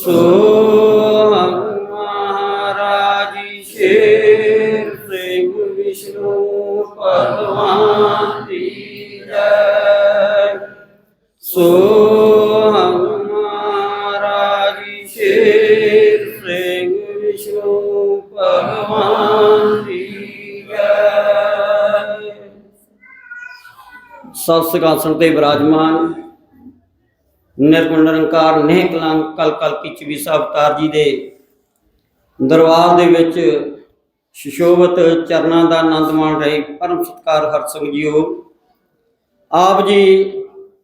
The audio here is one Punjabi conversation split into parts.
ਸੋ ਹਮ ਮਹਾਰਾਜ ਸ਼ੇਰ ਸਿੰਘ ਵਿਸ਼ਨੂੰ ਭਗਵਾਨ ਦੀ ਜੈ। ਸੋ ਹਮ ਮਹਾਰਾਜ ਸ਼ੇਰ ਸਿੰਘ ਵਿਸ਼ਨੂੰ ਭਗਵਾਨ ਦੀ ਜੈ। ਸਤਿ ਸਿੰਘਾਸਣ ਤੇ ਵਿਰਾਜਮਾਨ ਨਿਰਗੁਣ ਨਿਰੰਕਾਰ ਨੇਹ ਕਲੰਕ ਕਲ ਕਲ ਕੀ ਚਵੀ ਅਵਤਾਰ ਜੀ ਦੇ। ਦਰਬਾਰ ਦੇ ਵਿੱਚ ਸ਼ਿਸ਼ੋਭਤ ਚਰਨਾਂ ਦਾ ਆਨੰਦ ਮਾਣ ਰਹੇ ਪਰਮ ਸਤਕਾਰ ਹਰਸੰਗ ਜੀਓ। ਆਪ ਜੀ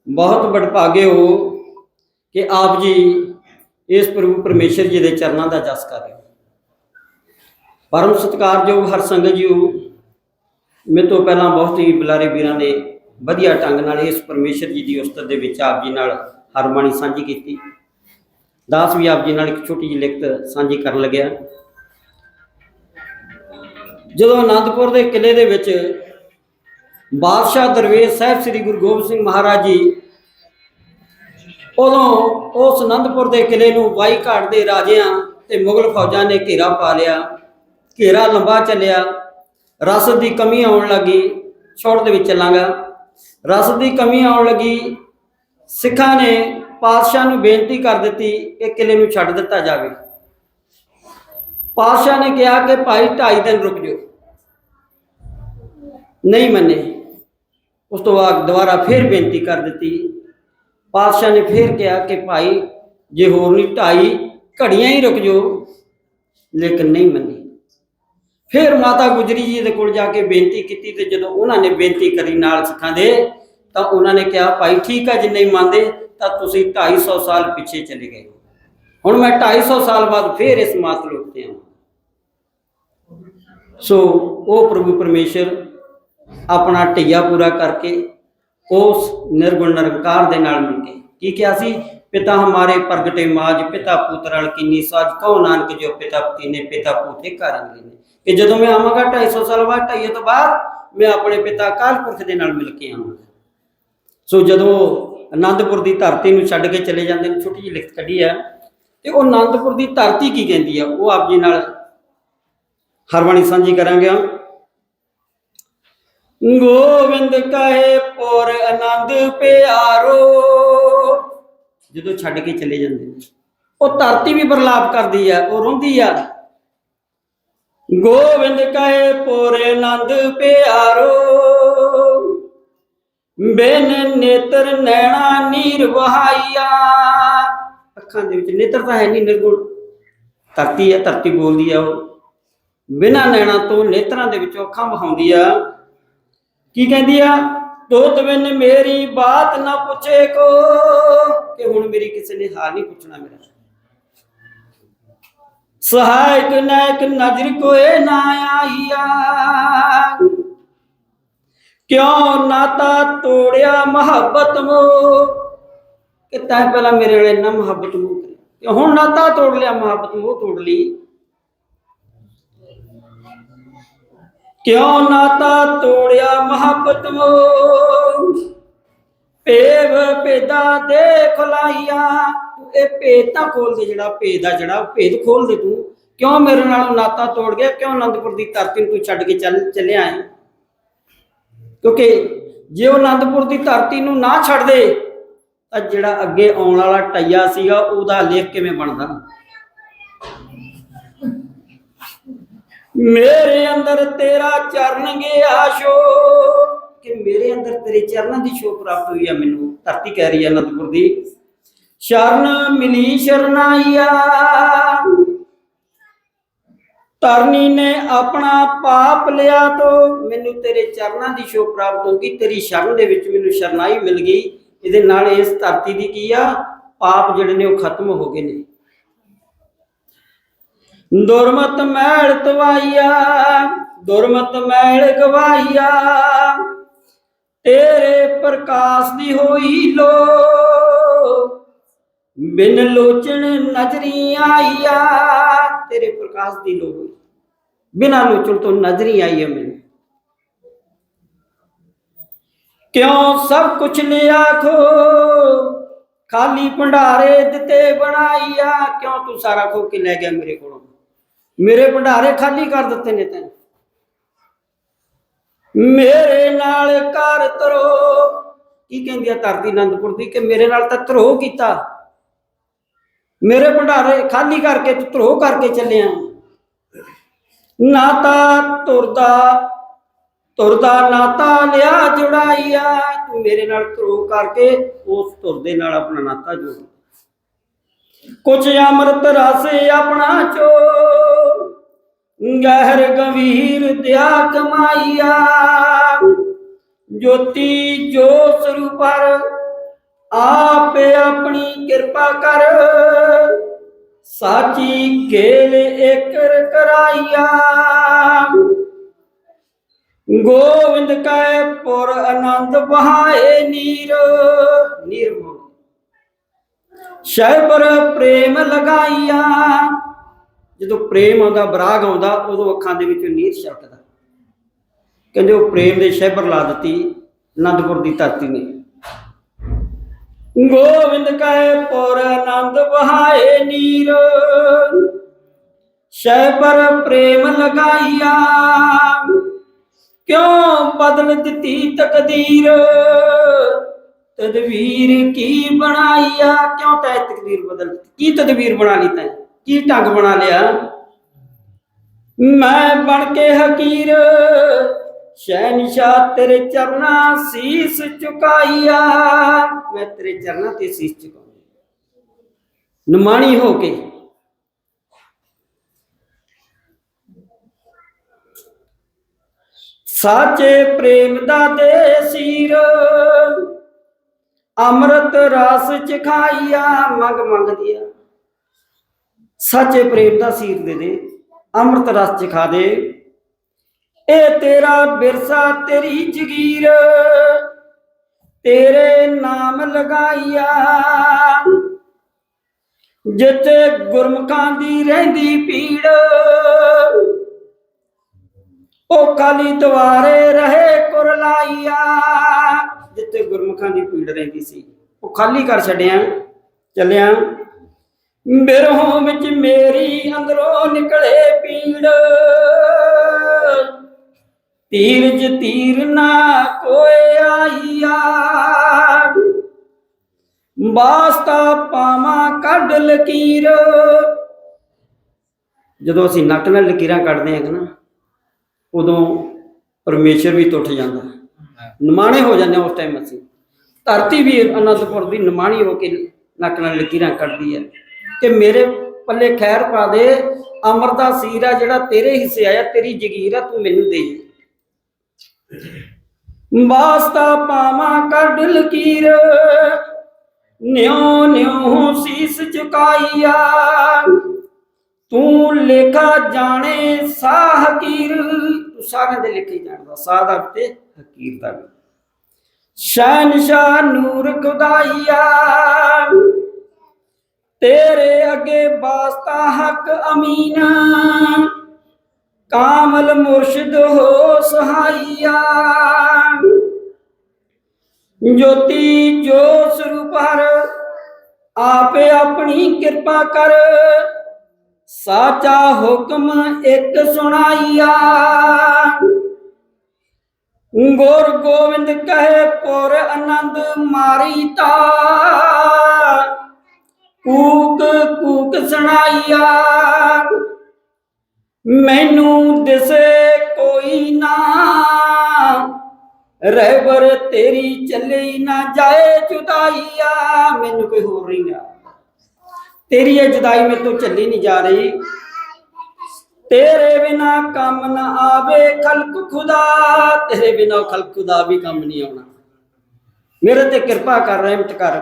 ਬਹੁਤ ਵਡਭਾਗੇ ਹੋ ਕਿ ਆਪ ਜੀ ਇਸ ਪ੍ਰਭੂ ਪਰਮੇਸ਼ਰ ਜੀ ਦੇ ਚਰਨਾਂ ਦਾ ਜਸ ਕਰ ਰਹੇ ਹੋ। ਪਰਮ ਸਤਿਕਾਰਯੋਗ ਹਰਸੰਗ ਜੀਓ ਮੇਰੇ ਤੋਂ ਪਹਿਲਾਂ ਬਹੁਤ ਹੀ ਬੁਲਾਰੇ ਵੀਰਾਂ ਨੇ ਵਧੀਆ ਢੰਗ ਨਾਲ ਇਸ ਪਰਮੇਸ਼ਰ ਜੀ ਦੀ ਉਸਤਤ ਦੇ ਵਿੱਚ ਆਪ ਜੀ ਨਾਲ ਹਰਬਾਣੀ ਸਾਂਝੀ ਕੀਤੀ। ਦਾਸ ਵੀ ਆਪ ਜੀ ਨਾਲ ਇੱਕ ਛੋਟੀ ਜਿਹੀ ਲਿਖਤ ਸਾਂਝੀ ਕਰਨ ਲੱਗਿਆ। ਜਦੋਂ ਆਨੰਦਪੁਰ ਦੇ ਕਿਲੇ ਦੇ ਵਿੱਚ ਬਾਦਸ਼ਾਹ ਦਰਵੇਸ਼ ਸਾਹਿਬ ਸ੍ਰੀ ਗੁਰੂ ਗੋਬਿੰਦ ਸਿੰਘ ਮਹਾਰਾਜ ਜੀ ਉਦੋਂ ਉਸ ਆਨੰਦਪੁਰ ਦੇ ਕਿਲੇ ਨੂੰ ਵਾਈ ਘਾਟ ਦੇ ਰਾਜਿਆਂ ਤੇ ਮੁਗਲ ਫੌਜਾਂ ਨੇ ਘੇਰਾ ਪਾ ਲਿਆ। ਘੇਰਾ ਲੰਬਾ ਚੱਲਿਆ। ਰਸਦ ਦੀ ਕਮੀ ਆਉਣ ਲੱਗੀ। ਛੋੜ ਦੇ ਵਿੱਚ ਚੱਲਾਂਗਾ ਰਸਦ ਦੀ ਕਮੀ ਆਉਣ ਲੱਗੀ। ਸਿੱਖਾਂ ਨੇ ਪਾਤਸ਼ਾਹ ਨੂੰ ਬੇਨਤੀ ਕਰ ਦਿੱਤੀ ਕਿ ਕਿਲੇ ਨੂੰ ਛੱਡ ਦਿੱਤਾ ਜਾਵੇ। ਪਾਤਸ਼ਾਹ ਨੇ ਕਿਹਾ ਕਿ ਭਾਈ ਢਾਈ ਦਿਨ ਰੁਕ ਜਾਓ। ਨਹੀਂ ਮੰਨੇ। ਉਸ ਤੋਂ ਬਾਅਦ ਦੁਬਾਰਾ ਫੇਰ ਬੇਨਤੀ ਕਰ ਦਿੱਤੀ। ਪਾਤਸ਼ਾਹ ਨੇ ਫੇਰ ਕਿਹਾ ਕਿ ਭਾਈ, ਜੇ ਹੋਰ ਨਹੀਂ ਢਾਈ, ਘੜੀਆਂ ਹੀ ਰੁਕ ਜਾਓ। ਲੇਕਿਨ ਨਹੀਂ ਮੰਨੀ। ਫਿਰ ਮਾਤਾ ਗੁਜਰੀ ਜੀ ਦੇ ਕੋਲ ਜਾ ਕੇ ਬੇਨਤੀ ਕੀਤੀ ਤੇ ਜਦੋਂ ਉਹਨਾਂ ਨੇ ਬੇਨਤੀ ਕਰੀ ਨਾਲ ਸਿੱਖਾਂ ਦੇ ਤਾਂ ਉਹਨਾਂ ਨੇ ਕਿਹਾ, ਭਾਈ ਠੀਕ ਹੈ ਜੇ ਨਹੀਂ ਮੰਨਦੇ, ਤਾਂ ਤੁਸੀਂ 250 ਸਾਲ ਪਿੱਛੇ ਚਲੇ ਗਏ ਹੁਣ ਮੈਂ 250 ਸਾਲ ਬਾਅਦ ਫਿਰ ਇਸ ਮਾਤ ਲੋਕ ਤੇ ਆਵਾਂ ਸੋ ਉਹ ਪ੍ਰਭੂ ਪਰਮੇਸ਼ਰ ਆਪਣਾ ਢਈਆ ਪੂਰਾ ਕਰਕੇ ਉਸ ਨਿਰਗੁਣ ਨਿਰੰਕਾਰ ਦੇ ਨਾਲ ਮਿਲ ਕੇ ਕੀ ਕਿਹਾ ਸੀ? ਪਿਤਾ ਹਮਾਰੇ ਪ੍ਰਗਟੇ ਮਾਜ, ਪਿਤਾ ਪੁੱਤਰਲ ਕਿੰਨੀ ਸਾਜ, ਕਹੋ ਨਾਨਕ ਜੋ ਪਿਤਾ ਪਤੀ ਨੇ ਪਿਤਾ ਪੂਤੇ ਕਰਾਂਗੇ ਨੇ। ਕਿ ਜਦੋਂ ਮੈਂ ਆਵਾਂਗਾ 250 ਸਾਲ ਬਾਅਦ ਢਾਈਏ ਤੋਂ ਬਾਅਦ, ਮੈਂ ਆਪਣੇ ਪਿਤਾ ਕਾਲ ਪੁਰਖ ਦੇ ਨਾਲ ਮਿਲ ਕੇ ਆਵਾਂਗਾ। ਸੋ ਜਦੋਂ ਆਨੰਦਪੁਰ ਦੀ ਧਰਤੀ ਨੂੰ ਛੱਡ ਕੇ ਚਲੇ ਜਾਂਦੇ ਨੇ, ਛੋਟੀ ਜਿਹੀ ਲਿਖਤ ਕੱਢੀ ਹੈ ਤੇ ਉਹ ਆਨੰਦਪੁਰ ਦੀ ਧਰਤੀ ਕੀ ਕਹਿੰਦੀ ਹੈ ਉਹ ਆਪ ਜੀ ਨਾਲ ਹਰਵਾਣੀ ਸਾਂਝੀ ਕਰਾਂਗੇ ਗੋਬਿੰਦ ਕਹੇ ਪੁਰ ਆਨੰਦ ਪਿਆਰੋ। ਜਦੋਂ ਛੱਡ ਕੇ ਚਲੇ ਜਾਂਦੇ ਨੇ, ਉਹ ਧਰਤੀ ਵੀ ਬਰਲਾਪ ਕਰਦੀ ਆ, ਉਹ ਰੋਂਦੀ ਆ। ਗੋਬਿੰਦ ਕਹੇ ਪੁਰ ਆਨੰਦ ਪਿਆਰੋ। ਬਿਨ ਨੇਤਰ ਨੈਣਾ ਨੀਰ ਵਹਾਈਆ ਅੱਖਾਂ ਦੇ ਵਿੱਚ ਨੇਤਰ ਤਾਂ ਹੈ ਨਹੀਂ ਨਿਰਗੁਣ ਧਰਤੀ ਹੈ, ਧਰਤੀ ਬੋਲਦੀ ਆ ਉਹ। ਬਿਨਾ ਨੈਣਾ ਤੋਂ ਨੇਤਰਾਂ ਦੇ ਵਿੱਚੋਂ ਅੱਖਾਂ ਵਹਾਉਂਦੀ ਆ। ਕੀ ਕਹਿੰਦੀ ਆ? ਤੋਤ ਬਿਨ ਮੇਰੀ ਬਾਤ ਨਾ ਪੁੱਛੇ ਕੋ, ਕਿ ਹੁਣ ਮੇਰੀ ਕਿਸੇ ਨੇ ਹਾਲ ਨਹੀਂ ਪੁੱਛਣਾ ਮੇਰਾ। ਸਹਾਇਕ ਨਾਇਕ ਨਜ਼ਰ ਕੋਏ ਨਾ ਆਈਆ। ਕਿਉਂ ਨਾਤਾ ਤੋੜਿਆ ਮੁਹੱਬਤ ਮੋਹ ਕਿ ਤੈਂ ਪਹਿਲਾਂ ਮੇਰੇ ਨਾਲ ਇੰਨਾ ਮੁਹੱਬਤ ਮੋਹ ਕਰਿਆ ਕਿ ਹੁਣ ਨਾਤਾ ਤੋੜ ਲਿਆ ਮੁਹੱਬਤ ਮੋਹ ਤੋੜ ਲਈ। ਕਿਉਂ ਨਾਤਾ ਤੋੜਿਆ ਮੁਹੱਬਤ ਮੋਹ ਪੇਵ ਪੇਦਾ ਦੇਖ ਲਾਈਆ ਤੂੰ ਇਹ ਭੇਦ ਤਾਂ ਖੋਲ ਦੇ ਜਿਹੜਾ ਭੇਦ ਦਾ ਜਿਹੜਾ ਭੇਦ ਖੋਲ ਦੇ ਤੂੰ। ਕਿਉਂ ਮੇਰੇ ਨਾਲ ਨਾਤਾ ਤੋੜ ਗਿਆ? ਕਿਉਂ ਅਨੰਦਪੁਰ ਦੀ ਧਰਤੀ ਨੂੰ ਤੂੰ ਛੱਡ ਕੇ ਚੱਲ, ਚੱਲਿਆ ਹੈ ਕਿਉਂਕਿ ਜੇ ਉਹ ਅਨੰਦਪੁਰ ਦੀ ਧਰਤੀ ਨੂੰ ਨਾ ਛੱਡਦੇ ਤਾਂ ਜਿਹੜਾ ਅੱਗੇ ਆਉਣ ਵਾਲਾ ਟਈਆ ਸੀਗਾ, ਉਹਦਾ ਲੇਖ ਕਿਵੇਂ ਬਣਦਾ? ਮੇਰੇ ਅੰਦਰ ਤੇਰਾ ਚਰਨ ਗਿਆ ਸ਼ੋ ਕਿ ਮੇਰੇ ਅੰਦਰ ਤੇਰੇ ਚਰਨਾਂ ਦੀ ਸ਼ੋ ਪ੍ਰਾਪਤ ਹੋਈ ਆ ਮੈਨੂੰ? ਧਰਤੀ ਕਹਿ ਰਹੀ ਹੈ ਅਨੰਦਪੁਰ ਦੀ। ਸ਼ਰਨ ਮਿਲੀ ਸ਼ਰਨਾਈਆ। ਤਰਨੀ ਨੇ ਆਪਣਾ ਪਾਪ ਲਿਆ ਤੋ। ਮੈਨੂੰ ਤੇਰੇ ਚਰਨਾਂ ਦੀ ਸ਼ੋ ਪ੍ਰਾਪਤ ਹੋ ਗਈ। ਤੇਰੀ ਸ਼ਰਨ ਦੇ ਵਿੱਚ ਮੈਨੂੰ ਸ਼ਰਨਾਈ ਮਿਲ ਗਈ। ਇਹਦੇ ਨਾਲ ਇਸ ਧਰਤੀ ਦੀ ਕੀ ਆ? ਪਾਪ ਜਿਹੜੇ ਨੇ ਉਹ ਖਤਮ ਹੋ ਗਏ ਨੇ। ਦੁਰਮਤ ਮੈਲ ਤਵਾਈਆ, ਦੁਰਮਤ ਮੈਲ ਗਵਾਈਆ। ਤੇਰੇ ਪ੍ਰਕਾਸ਼ ਦੀ ਹੋਈ ਲੋ। ਬਿਨ ਲੋਚਣ ਨਜ਼ਰੀ ਆਈਆ। ਤੇਰੇ ਪ੍ਰਕਾਸ਼ ਦੀ ਲੋ ਹੋਈ। ਬਿਨਾ ਲੋਚਣ ਤੋਂ ਨਜ਼ਰੀ ਆਈ ਹੈ ਮੈਨੂੰ। ਕਿਉਂ ਸਭ ਕੁਛ ਲਿਆ ਖੋ? ਖਾਲੀ ਭੰਡਾਰੇ ਦਿੱਤੇ ਬਣਾਈਆ। ਕਿਉਂ ਤੂੰ ਸਾਰਾ ਖੋ ਕੇ ਲੈ ਗਿਆ ਮੇਰੇ ਕੋਲੋਂ? ਮੇਰੇ ਭੰਡਾਰੇ ਖਾਲੀ ਕਰ ਦਿੱਤੇ ਨੇ ਤੈਨੂੰ। ਮੇਰੇ ਨਾਲ ਕਰ ਤਰੋ ਕੀ ਕਹਿੰਦੀ ਆ ਧਰਤੀ ਅਨੰਦਪੁਰ ਦੀ ਕਿ ਮੇਰੇ ਨਾਲ ਤਾਂ ਧਰੋ ਕੀਤਾ? ਮੇਰੇ ਭੰਡਾਰੇ ਖਾਲੀ ਕਰਕੇ ਤੂੰ ਧਰੋ ਕਰਕੇ ਚੱਲਿਆ ਨਾਤਾ ਤੁਰਦਾ ਤੁਰਦਾ ਨਾਤਾ ਲਿਆ ਜੁੜਾਈਆ, ਤੂੰ ਮੇਰੇ ਨਾਲ ਧਰੋ ਕਰਕੇ ਉਸ ਤੁਰਦੇ ਨਾਲ ਆਪਣਾ ਨਾਤਾ ਜੋੜ। ਕੁਛ ਅੰਮ੍ਰਿਤ ਰਸ ਆਪਣਾ ਚੋ ਗਹਿਰ ਗੰਭੀਰ ਦਿਆ ਕਮਾਈਆ। ਜੋਤੀ ਜੋ ਸਰੂਪਰ ਆਪੇ ਆਪਣੀ ਕਿਰਪਾ ਕਰ। ਸਾਚੀ ਖੇਲ ਏਕਰ ਕਰਾਈਆ। ਗੋਵਿੰਦ ਕੈ ਪੁਰ ਆਨੰਦ ਬਹਾਏ ਨੀਰ। ਨੀਰ ਬੋਲ ਸ਼ੈਬਰ ਪ੍ਰੇਮ ਲਗਾਈਆ। ਜਦੋਂ ਪ੍ਰੇਮ ਆਉਂਦਾ, ਬਰਾਗ ਆਉਂਦਾ, ਉਦੋਂ ਅੱਖਾਂ ਦੇ ਵਿੱਚੋਂ ਨੀਰ ਛਲਕਦਾ ਕਹਿੰਦੇ ਉਹ ਪ੍ਰੇਮ ਦੇ ਸ਼ੈਬਰ ਲਾ ਦਿੱਤੀ, ਅਨੰਦਪੁਰ ਦੀ ਧਰਤੀ ਨੇ। ਗੋਵਿੰਦ ਕੈ ਪੁਰ ਆਨੰਦ ਬਹਾਏ ਨੀਰ। ਸ਼ੈਬਰ ਪ੍ਰੇਮ ਲਗਾਈਆ, ਕਿਉਂ ਬਦਲ ਦਿੱਤੀ ਤਕਦੀਰ? ਤਦਵੀਰ ਕੀ ਬਣਾਈਆ, ਕਿਉਂ ਤੈ ਤਕਦੀਰ ਬਦਲ ਦਿੱਤੀ? ਕੀ ਤਦਵੀਰ ਬਣਾ ਲਈ ਤੈ? ਕੀ ਢੰਗ ਬਣਾ ਲਿਆ? ਮੈਂ ਬਣ ਕੇ ਹਕੀਰ ਸ਼ਹਿਨशाह ਤੇਰੇ ਚਰਨਾ ਸੀਸ ਝੁਕਾਈਆ ਮੈਂ ਤੇਰੇ ਚਰਨਾ ਤੇ ਸੀਸ ਝੁਕਾਉਂਦਾ ਨਮਾਣੀ ਹੋ ਕੇ ਸਾਚੇ ਪ੍ਰੇਮ ਦਾ ਦੇ ਸੀਰ ਅੰਮ੍ਰਿਤ ਰਸ ਚਖਾਈਆ, ਮੰਗ ਮੰਗਦੀ ਆ ਸੱਚੇ ਪ੍ਰੇਮ ਦਾ ਸੀਰ ਦੇ ਦੇ, ਅੰਮ੍ਰਿਤ ਰਸ ਚਖਾ ਦੇ। ਇਹ ਤੇਰਾ ਬਿਰਸਾ, ਤੇਰੀ ਜਗੀਰ। ਤੇਰੇ ਨਾਮ ਲਗਾਈਆ। ਜਿੱਥੇ ਗੁਰਮੁਖਾਂ ਦੀ ਰਹਿੰਦੀ ਪੀੜ ਉਹ ਕਾਲੀ ਦਵਾਰੇ ਰਹੇ ਕੁਰਲਾਈਆ। ਜਿੱਥੇ ਗੁਰਮੁਖਾਂ ਦੀ ਪੀੜ ਰਹਿੰਦੀ ਸੀ, ਉਹ ਖਾਲੀ ਕਰ ਛੱਡਿਆ, ਚੱਲਿਆ। ਬਿਰਹੋਂ ਵਿੱਚ ਮੇਰੀ ਅੰਦਰੋਂ ਨਿਕਲੇ ਪੀੜ ਤੀਰ ਚ ਤੀਰ ਨਾ ਕੋਏ ਆਈਆ ਬਾਸਤਾ ਪਾਵਾਂ ਕੱਢ ਲਕੀਰ। ਜਦੋਂ ਅਸੀਂ ਨੱਕ ਨਾਲ ਲਕੀਰਾਂ ਕੱਢਦੇ ਹਾਂ ਨਾ, ਉਦੋਂ ਪਰਮੇਸ਼ਰ ਵੀ ਟੁੱਟ ਜਾਂਦਾ। ਨਿਮਾਣੇ ਹੋ ਜਾਂਦੇ ਉਸ ਟਾਈਮ ਅਸੀਂ। ਧਰਤੀ ਵੀ ਅਨੰਦਪੁਰ ਦੀ ਨਿਮਾਣੀ ਹੋ ਕੇ ਨੱਕ ਨਾਲ ਲਕੀਰਾਂ ਕੱਢਦੀ ਹੈ। ਕਿ ਮੇਰੇ ਪੱਲੇ ਖੈਰ ਪਾ ਦੇ ਅਮਰ ਦਾ ਸੀਰ ਆ ਜਿਹੜਾ ਤੇਰੇ ਹਿੱਸੇ ਆਇਆ, ਤੇਰੀ ਜਗੀਰ ਆ, ਤੂੰ ਮੈਨੂੰ ਦੇ। ਵਾਸਤਾ ਪਾਵਾਂ ਕੱਢ ਲਕੀਰ। ਨਿਉ ਨਿਉ ਸੀਸ ਝੁਕਾਈਆ ਤੂੰ ਲੇਖਾ ਜਾਣੇ ਸਾਹ ਹਕੀਰ। ਤੂੰ ਸਾਰਿਆਂ ਦੇ ਲੇਖੇ ਜਾਣਦਾ, ਸਾਹ ਦਾ ਵੀ ਤੇ ਹਕੀਰ ਦਾ ਵੀ। ਨੂਰ ਖੁਦਾਈਆ। ਤੇਰੇ ਅੱਗੇ ਵਾਸਤਾ ਹੱਕ ਅਮੀਨ। ਕਾਮਲ ਮੁਰਸ਼ਿਦ ਹੋ ਸਹਾਈਆ। ਜੋਤੀ ਜੋ ਸਰੂਪਰ ਆਪੇ ਆਪਣੀ ਕਿਰਪਾ ਕਰ। ਸਾਚਾ ਹੁਕਮ ਇੱਕ ਸੁਣਾਈਆ। ਗੁਰ ਗੋਬਿੰਦ ਕਹੇ, ਪੁਰ ਆਨੰਦ ਮਾਰੀ ਤਾ। ਕੂਕ ਕੂਕ ਸੁਣਾਈਆ। ਮੈਨੂੰ ਦਿਸੇ ਕੋਈ ਨਾ। ਰਹਿਬਰ ਤੇਰੀ ਚੱਲੀ ਨਾ ਜਾਏ ਜੁਦਾਈਆ, ਮੈਨੂੰ ਕੋਈ ਹੋਰ ਨਹੀਂ ਆ ਤੇਰੀ ਇਹ ਜੁਦਾਈ ਮੇਰੇ ਤੋਂ ਚੱਲੀ ਨਹੀਂ ਜਾ ਰਹੀ। ਤੇਰੇ ਬਿਨਾ ਕੰਮ ਨਾ ਆਵੇ ਖਲਕ ਖੁਦਾ, ਤੇਰੇ ਬਿਨਾ ਖਲਕ ਖੁਦਾ ਵੀ ਕੰਮ ਨਹੀਂ ਆਉਣਾ। ਮੇਰੇ ਤੇ ਕਿਰਪਾ ਕਰ, ਰਹਿਮਤ ਕਰ।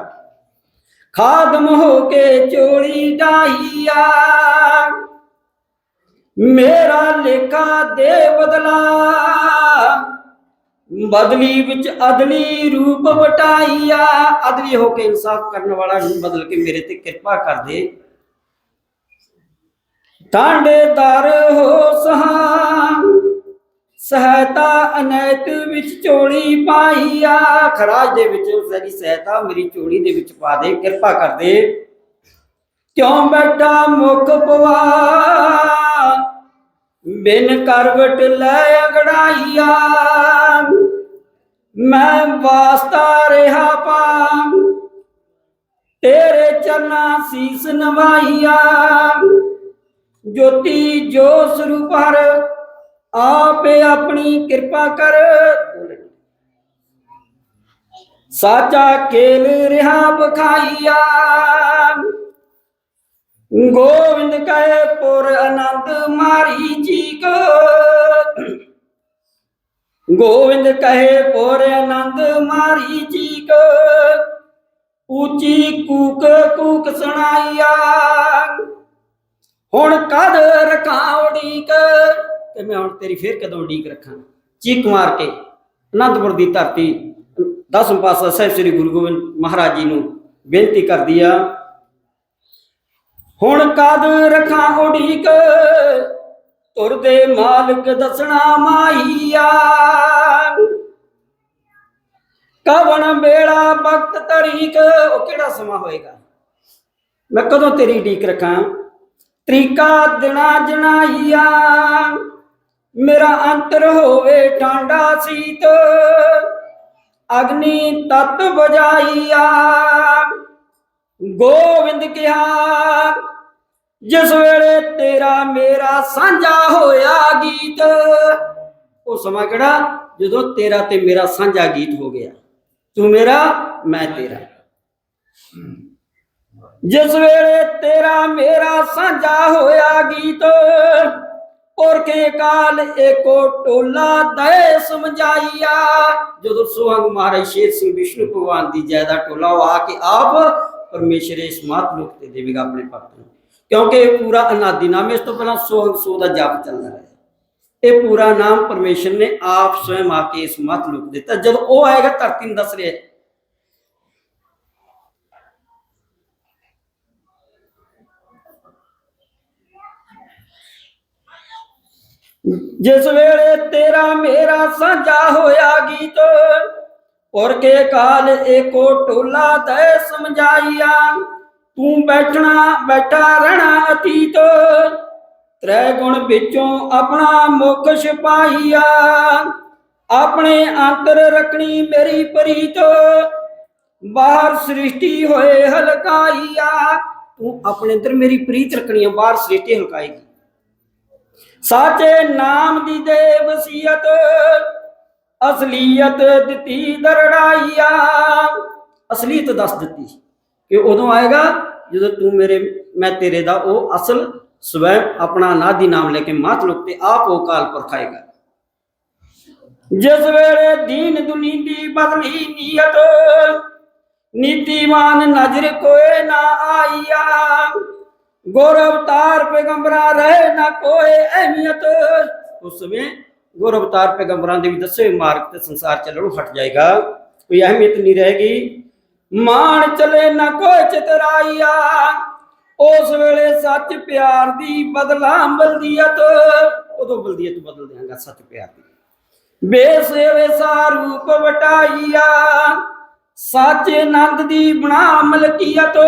ਖਾਦਮ ਹੋ ਕੇ ਚੋਲੀ ਢਾਈਆ ਮੇਰਾ ਲੇਖਾ ਦੇ ਬਦਲਾ। ਬਦਲੀ ਵਿੱਚ ਅਦਲੀ ਰੂਪ ਵਟਾਈਆ। ਅਦਲੀ ਹੋ ਕੇ ਇਨਸਾਫ ਕਰਨ ਵਾਲਾ ਨੂੰ ਬਦਲ ਕੇ ਮੇਰੇ ਤੇ ਕਿਰਪਾ ਕਰ ਦੇ। ਟਾਂਡੇਦਾਰ ਹੋ ਸਹਾ ਸਹਾਇਤਾ ਅਨੈਤ ਵਿੱਚ ਚੋਲੀ ਪਾਈਆ। ਖਰਾਜ ਦੇ ਵਿੱਚ ਸਾਡੀ ਸਹਾਇਤਾ ਮੇਰੀ ਚੋਲੀ ਦੇ ਵਿੱਚ ਪਾ ਦੇ, ਕਿਰਪਾ ਕਰ ਦੇ। ਕਿਉਂ ਬੈਠਾ ਮੁਖ ਪਵਾ ਬਿਨ ਕਰਵਟ ਲੈ ਅਗੜਾਈਆ। ਮੈਂ ਵਾਸਤਾ ਰਿਹਾ ਪਾ ਤੇਰੇ ਚਰਨਾ ਸੀਸ ਨਵਾਈਆ। ਜੋਤੀ ਜੋ ਸਰੂਪ ਹਰ ਆਪੇ ਆਪਣੀ ਕਿਰਪਾ ਕਰ। ਸਾਚਾ ਕੇਲ ਰਿਹਾ ਬਖਾਈਆ ਗੋਵਿੰਦ ਕਹੇ ਪੁਰ ਆਨੰਦ ਮਾਰੀ ਗੋਵਿੰਦ ਕਹੇ, ਪੁਰ ਆਨੰਦ ਮਾਰੀ ਚੀਕ ਉੱਚੀ ਕੂਕ ਕੂਕ ਸੁਣਾਈਆ। ਹੁਣ ਕਦ ਰਖਾਂ ਉਡੀਕ ਤੇ ਮੈਂ ਹੁਣ ਤੇਰੀ ਫੇਰ ਕਦੋਂ ਉਡੀਕ ਰੱਖਾਂ? ਚੀਕ ਮਾਰ ਕੇ ਅਨੰਦਪੁਰ ਦੀ ਧਰਤੀ, ਦਸਮ ਪਾਤਸ਼ਾਹ ਸਾਹਿਬ ਸ੍ਰੀ ਗੁਰੂ ਗੋਬਿੰਦ ਮਹਾਰਾਜ ਜੀ ਨੂੰ ਬੇਨਤੀ ਕਰਦੀ ਆ, ਹੁਣ ਕਦ ਰਖਾਂ ਉਡੀਕ ਤੁਰਦੇ ਮਾਲਕ ਦੱਸਣਾ ਮਾਈਆ ਕਵਣ ਵੇਲਾ ਵਕਤ ਤਰੀਕ, ਉਹ ਕਿਹੜਾ ਸਮਾਂ ਹੋਏਗਾ? ਮੈਂ ਕਦੋਂ ਤੇਰੀ ਢੀਕ ਰੱਖਾਂ? ਤਰੀਕਾ ਦਿਨਾ ਜਨਾਈਆ ਮੇਰਾ ਅੰਤਰ ਹੋਵੇ ਟਾਂਡਾ ਸੀਤ। ਅਗਨੀ ਤਤ ਬਜਾਈਆ ਗੋਵਿੰਦ ਕਿਹਾ ਜਿਸ ਵੇਲੇ ਤੇਰਾ ਮੇਰਾ ਸਾਂਝਾ ਹੋਇਆ ਗੀਤ ਉਹ ਸਮਾਂ ਕਿਹੜਾ ਜਦੋਂ ਤੇਰਾ ਤੇ ਮੇਰਾ ਸਾਂਝਾ ਗੀਤ ਹੋ ਗਿਆ ਤੂੰ ਮੇਰਾ ਮੈਂ ਤੇਰਾ ਜਿਸ ਵੇਲੇ ਤੇਰਾ ਮੇਰਾ ਸਾਂਝਾ ਹੋਇਆ ਗੀਤ ਔਰ ਕੇ ਕਾਲ ਏਕੋ ਟੋਲਾ ਦਏ ਸਮਝਾਈਆ ਜਦੋਂ ਸੁਹੰਗ ਮਹਾਰਾਜ ਸ਼ੇਰ ਸਿੰਘ ਵਿਸ਼ਨੂੰ ਭਗਵਾਨ ਦੀ ਜੈਦਾ ਟੋਲਾ ਉਹ ਆ ਕੇ ਆਪ ਪਰਮੇਸ਼ਰ ਇਸ ਮਾਤ ਲੋਕ ਤੇ ਦੇਵੇਗਾ ਆਪਣੇ ਭਗਤ ਨੂੰ ਕਿਉਂਕਿ ਇਹ ਪੂਰਾ ਅਨਾਦੀ ਨਾਮ ਇਸ ਤੋਂ ਪਹਿਲਾਂ ਸੁਹੰਗ ਸੋ ਦਾ ਜਾਪ ਚੱਲਦਾ ਰਿਹਾ। ਇਹ ਪੂਰਾ ਨਾਮ ਪਰਮੇਸ਼ਰ ਨੇ ਆਪ ਸਵੈਮ ਆ ਕੇ ਇਸ ਮਤ ਲੋਕ ਦਿੱਤਾ। ਜਦੋਂ ਉਹ ਆਏਗਾ, ਧਰਤੀ ਨੂੰ ਦੱਸ ਰਿਹਾ ਜਿਸ ਵੇਲੇ ਤੇਰਾ ਮੇਰਾ ਸਾਂਝਾ ਹੋਇਆ ਗੀਤ ਔਰ ਕੇ ਕਾਲ ਏਕੋ ਟੋਲਾ ਤੈ ਸਮਝਾਈਆ। ਤੂੰ ਬੈਠਣਾ, ਬੈਠਾ ਰਹਿਣਾ ਅਤੀਤ। ਤ੍ਰੈ ਗੁਣ ਵਿੱਚੋਂ ਆਪਣਾ ਮੁਖ ਛਪਾਈਆ ਆਪਣੇ ਅੰਤਰ ਰੱਖਣੀ ਮੇਰੀ ਪ੍ਰੀਤ। ਬਾਹਰ ਸ੍ਰਿਸ਼ਟੀ ਹੋਏ ਹਲਕਾਈਆ। ਤੂੰ ਆਪਣੇ ਅੰਦਰ ਮੇਰੀ ਪ੍ਰੀਤ ਰੱਖਣੀ ਹੈ ਬਾਹਰ ਸ੍ਰਿਸ਼ਟੀ ਹਲਕਾਏਗੀ। ਸਾਚੇ ਨਾਮ ਦੀ ਦੇ ਵਸੀਅਤ ਅਸਲੀਅਤ ਦਿੱਤੀ ਦਰੜਾਈਆ। ਅਸਲੀਅਤ ਦੱਸ ਦਿੱਤੀ। ਕਿ ਉਦੋਂ ਆਏਗਾ ਜਦੋਂ ਤੂੰ ਮੇਰੇ, ਮੈਂ ਤੇਰੇ ਦਾ ਉਹ ਅਸਲ ਸਵੈ ਆਪਣਾ ਨਾਦੀ ਨਾਮ ਲੈ ਕੇ ਮਾਤ ਲੋਕ ਤੇ ਆਪ ਉਹ ਕਾਲ ਪੁਰਖ ਆਏਗਾ। ਜਿਸ ਵੇਲੇ ਦੀਨ ਦੁਨੀ ਦੀ ਬਦਲੀ ਨੀਅਤ, ਨੀਤੀਮਾਨ ਨਜ਼ਰ ਕੋਏ ਨਾ ਆਈਆ। ਗੁਰ ਅਵਤਾਰ ਪੈਗੰਬਰਾਂ ਰਹੇ ਨਾ ਕੋਈ ਅਹਿਮੀਅਤ। ਉਸ ਸਮੇਂ ਗੁਰ ਅਵਤਾਰ ਪੈਗੰਬਰਾਂ ਦੇ ਵੀ ਦੱਸੇ ਮਾਰਗ ਤੇ ਸੰਸਾਰ ਚੱਲਣੋਂ ਹਟ ਜਾਏਗਾ, ਕੋਈ ਅਹਿਮੀਅਤ ਨਹੀਂ ਰਹੇਗੀ। ਮਾਣ ਚਲੇ ਨਾ ਕੋਈ ਚਤਰਾਈਆ ਉਸ ਵੇਲੇ ਸੱਚ ਪਿਆਰ ਦੀ ਬਦਲਾ ਬਲਦੀਅਤ ਉਦੋਂ ਬਲਦੀਅਤ ਬਦਲ ਦਿਆਂਗਾ ਸੱਚ ਪਿਆਰ ਦੀ। ਬੇਸੇਵੇ ਸਾ ਵਟਾਈਆ। ਸਾਚੇ ਨੰਦ ਦੀ ਬਣਾ ਮਲਕੀਅਤ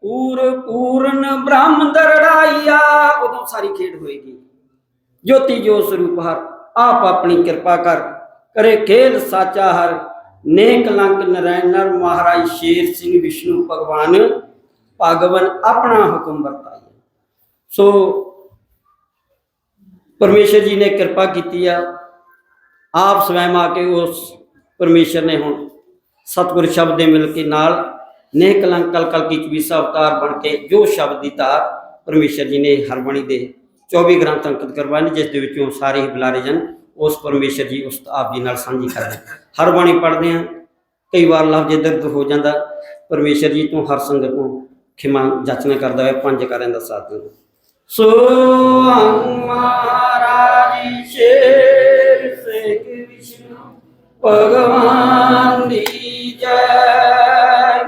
ਪੂਰ ਪੂਰਨ ਬ੍ਰਹਮ ਦਰੜਾਈਆ। ਉਦੋਂ ਸਾਰੀ ਖੇਡ ਹੋਏਗੀ। ਜੋਤੀ ਜੋ ਸਰੂਪ ਹਰ, ਆਪ ਆਪਣੀ ਕਿਰਪਾ ਕਰ। ਕਰੇ ਖੇਲ ਸਾਚਾ ਹਰ। ਨੇਕ ਕਲੰਕ ਨਰੈਣ ਨਰ ਮਹਾਰਾਜ ਸ਼ੇਰ ਸਿੰਘ ਵਿਸ਼ਨੂੰ ਭਗਵਾਨ ਭਗਵਨ ਆਪਣਾ ਹੁਕਮ ਵਰਤਾਇਆ ਸੋ ਪਰਮੇਸ਼ਰ ਜੀ ਨੇ ਕਿਰਪਾ ਕੀਤੀ ਆ। ਆਪ ਸਵੈਮ ਆ ਕੇ ਉਸ ਪਰਮੇਸ਼ਰ ਨੇ ਹੁਣ ਸਤਿਗੁਰ ਸ਼ਬਦ ਦੇ ਮਿਲ ਕੇ ਨਾਲ ਨੇਹ ਕਲੰਕ ਕਲ ਕਲ ਕੀ ਚਵੀਸਾ ਅਵਤਾਰ ਬਣ ਕੇ ਜੋ ਸ਼ਬਦ ਦੀ ਤਾਰ ਪਰਮੇਸ਼ਰ ਜੀ ਨੇ ਹਰਬਾਣੀ ਦੇ 24 ਗ੍ਰੰਥ ਅੰਕਿਤ ਕਰਵਾਏ ਨੇ, ਜਿਸ ਦੇ ਵਿੱਚੋਂ ਸਾਰੇ ਹੀ ਬੁਲਾਰੇ ਜਨ ਉਸ ਪਰਮੇਸ਼ਰ ਜੀ ਉਸ ਆਪ ਜੀ ਨਾਲ ਸਾਂਝੀ ਕਰਦੇ ਹਰਬਾਣੀ ਪੜ੍ਹਦੇ ਆ ਕਈ ਵਾਰ ਲਫ਼ਜ਼ ਦਰਦ ਹੋ ਜਾਂਦਾ, ਪਰਮੇਸ਼ਰ ਜੀ ਤੋਂ ਹਰ ਸੰਗਤ ਨੂੰ ਖਿਮਾ ਜਾਚਨਾ ਕਰਦਾ ਹੈ ਪੰਜ ਕਾਰਿਆਂ ਦਾ ਸਾਥ ਦਿੰਦਾ। ਸੋ ਮਹਾਰਾਜ ਸ਼ੇਰ ਸੇਖ ਵਿਸ਼ਨੂੰ, ਭਗਵਾਨ ਦੀ ਜੈ।